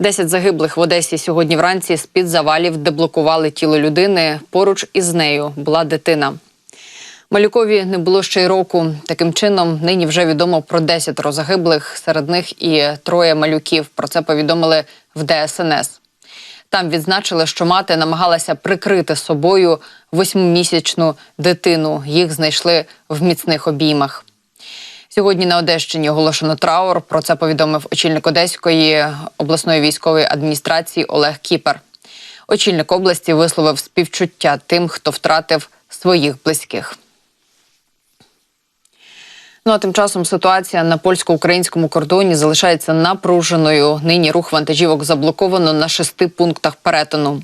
Десять загиблих в Одесі сьогодні вранці з-під завалів деблокували тіло людини. Поруч із нею була дитина. Малюкові не було ще й року. Таким чином, нині вже відомо про 10 загиблих, серед них і троє малюків. Про це повідомили в ДСНС. Там відзначили, що мати намагалася прикрити собою восьмимісячну дитину. Їх знайшли в міцних обіймах. Сьогодні на Одещині оголошено траур. Про це повідомив очільник Одеської обласної військової адміністрації Олег Кіпер. Очільник області висловив співчуття тим, хто втратив своїх близьких. Ну а тим часом ситуація на польсько-українському кордоні залишається напруженою. Нині рух вантажівок заблоковано на шести пунктах перетину.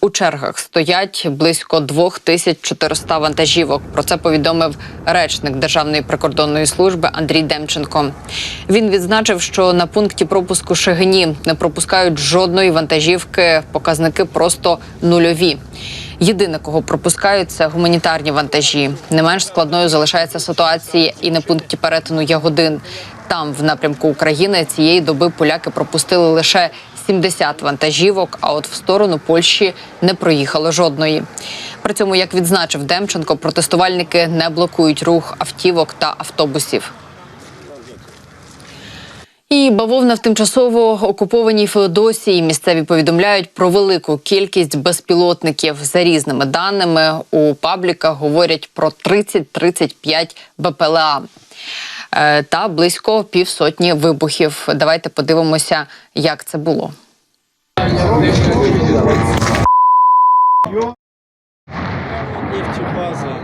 У чергах стоять близько 2400 вантажівок. Про це повідомив речник Державної прикордонної служби Андрій Демченко. Він відзначив, що на пункті пропуску Шегині не пропускають жодної вантажівки. Показники просто нульові. Єдине, кого пропускають, це гуманітарні вантажі. Не менш складною залишається ситуація і на пункті перетину Ягодин. Там, в напрямку України, цієї доби поляки пропустили лише 70 вантажівок. А от в сторону Польщі не проїхало жодної. При цьому, як відзначив Демченко, протестувальники не блокують рух автівок та автобусів. І бавовна в тимчасово окупованій Феодосії місцеві повідомляють про велику кількість безпілотників. За різними даними у пабліках говорять про 30-35 БПЛА е, та близько півсотні вибухів. Давайте подивимося, як це було. Нефтебаза.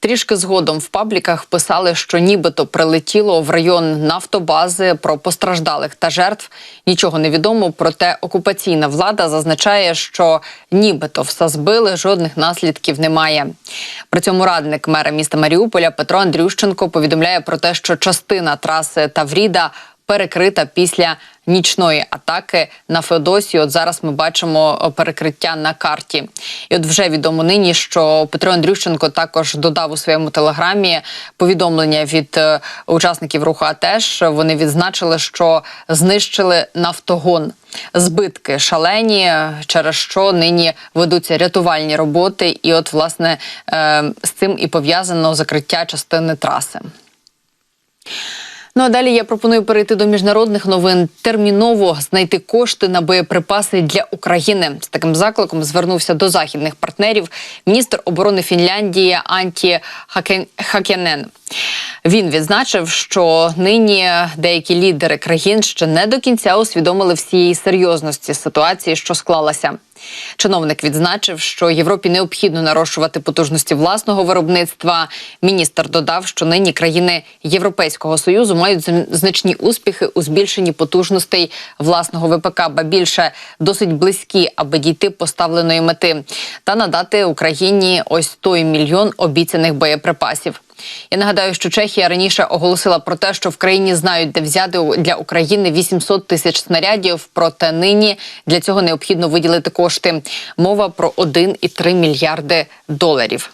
Трішки згодом в пабліках писали, що нібито прилетіло в район нафтобази про постраждалих та жертв. Нічого не відомо. Проте окупаційна влада зазначає, що нібито все збили, жодних наслідків немає. При цьому радник мера міста Маріуполя Петро Андрющенко повідомляє про те, що частина траси Тавріда перекрита після нічної атаки на Феодосію. От зараз ми бачимо перекриття на карті. І от вже відомо нині, що Петро Андрющенко також додав у своєму телеграмі повідомлення від е, учасників руху АТЕШ. Вони відзначили, що знищили нафтогон. Збитки шалені, через що нині ведуться рятувальні роботи, і от власне е, з цим і пов'язано закриття частини траси. Ну а далі я пропоную перейти до міжнародних новин. Терміново знайти кошти на боєприпаси для України. З таким закликом звернувся до західних партнерів міністр оборони Фінляндії Анті Хакен... Хакянен. Він відзначив, що нині деякі лідери країн ще не до кінця усвідомили всієї серйозності ситуації, що склалася. Чиновник відзначив, що Європі необхідно нарощувати потужності власного виробництва. Міністр додав, що нині країни Європейського союзу мають значні успіхи у збільшенні потужностей власного ВПК, ба більше досить близькі, аби дійти поставленої мети, та надати Україні ось той мільйон обіцяних боєприпасів. Я нагадаю, що Чехія раніше оголосила про те, що в країні знають, де взяти для України 800 тисяч снарядів. Проте нині для цього необхідно виділити кошти. Мова про 1,3 мільярди доларів.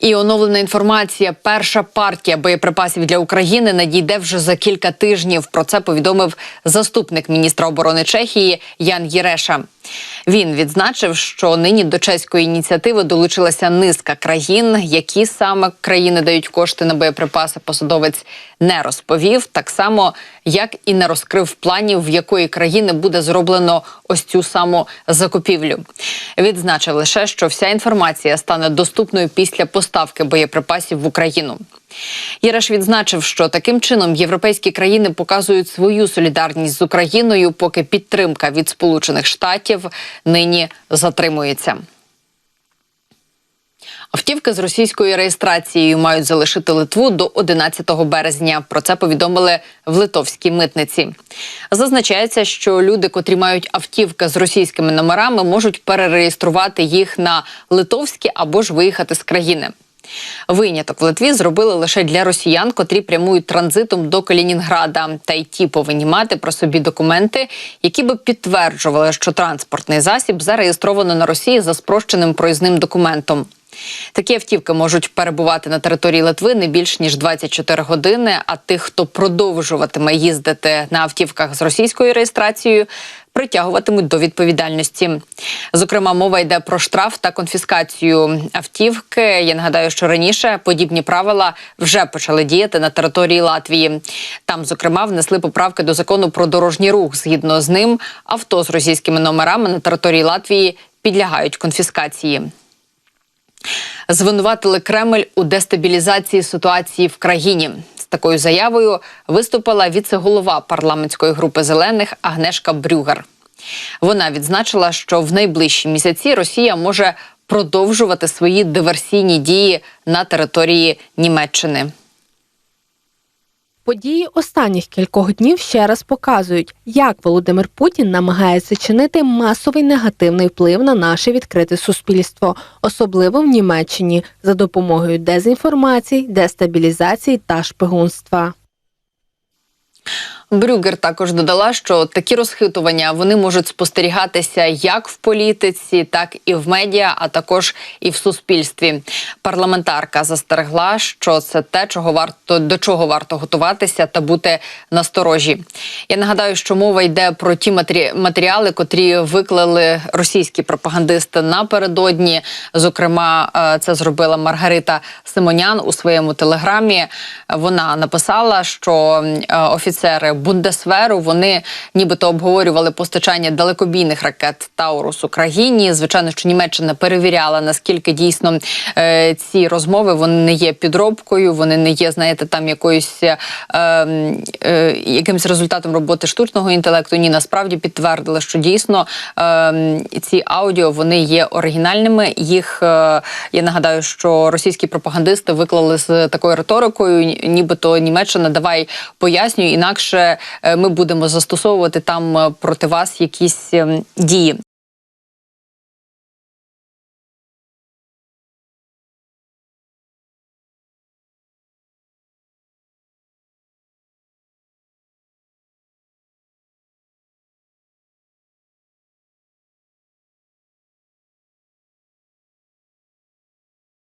І оновлена інформація. Перша партія боєприпасів для України надійде вже за кілька тижнів. Про це повідомив заступник міністра оборони Чехії Ян Єреша. Він відзначив, що нині до чеської ініціативи долучилася низка країн. Які саме країни дають кошти на боєприпаси, посадовець не розповів. Так само, як і не розкрив планів, в якої країни буде зроблено ось цю саму закупівлю. Відзначив лише, що вся інформація стане доступною після поставки боєприпасів в Україну. Єреш відзначив, що таким чином європейські країни показують свою солідарність з Україною, поки підтримка від Сполучених Штатів нині затримується. Автівки з російською реєстрацією мають залишити Литву до 11 березня. Про це повідомили в литовській митниці. Зазначається, що люди, котрі мають автівки з російськими номерами, можуть перереєструвати їх на литовські або ж виїхати з країни. Виняток в Литві зробили лише для росіян, котрі прямують транзитом до Калінінграда. Та й ті повинні мати про собі документи, які би підтверджували, що транспортний засіб зареєстровано на Росії за спрощеним проїзним документом. Такі автівки можуть перебувати на території Литви не більш ніж 24 години. А тих, хто продовжуватиме їздити на автівках з російською реєстрацією, притягуватимуть до відповідальності. Зокрема, мова йде про штраф та конфіскацію автівки. Я нагадаю, що раніше подібні правила вже почали діяти на території Латвії. Там, зокрема, внесли поправки до закону про дорожній рух. Згідно з ним, авто з російськими номерами на території Латвії підлягають конфіскації. Звинуватили Кремль у дестабілізації ситуації в країні. Такою заявою виступила віце-голова парламентської групи зелених Агнешка Брюгер. Вона відзначила, що в найближчі місяці Росія може продовжувати свої диверсійні дії на території Німеччини. Події останніх кількох днів ще раз показують, як Володимир Путін намагається чинити масовий негативний вплив на наше відкрите суспільство, особливо в Німеччині, за допомогою дезінформації, дестабілізації та шпигунства. Брюгер також додала, що такі розхитування вони можуть спостерігатися як в політиці, так і в медіа, а також і в суспільстві. Парламентарка застерегла, що це те, чого варто до чого варто готуватися та бути насторожі. Я нагадаю, що мова йде про ті матері- матеріали, котрі виклали російські пропагандисти напередодні. Зокрема, е, це зробила Маргарита Симонян у своєму телеграмі. Вона написала, що е, офіцери Бундесверу вони нібито обговорювали постачання далекобійних ракет Таурус Україні. Звичайно, що Німеччина перевіряла наскільки дійсно е, ці розмови вони не є підробкою, вони не є, знаєте, там якоюсь е, е, якимось результатом роботи штучного інтелекту. Ні, насправді підтвердили, що дійсно е, ці аудіо вони є оригінальними. Їх е, я нагадаю, що російські пропагандисти виклали з такою риторикою, ні- нібито Німеччина давай пояснюй, інакше ми будемо застосовувати там е, проти вас якісь ем, дії.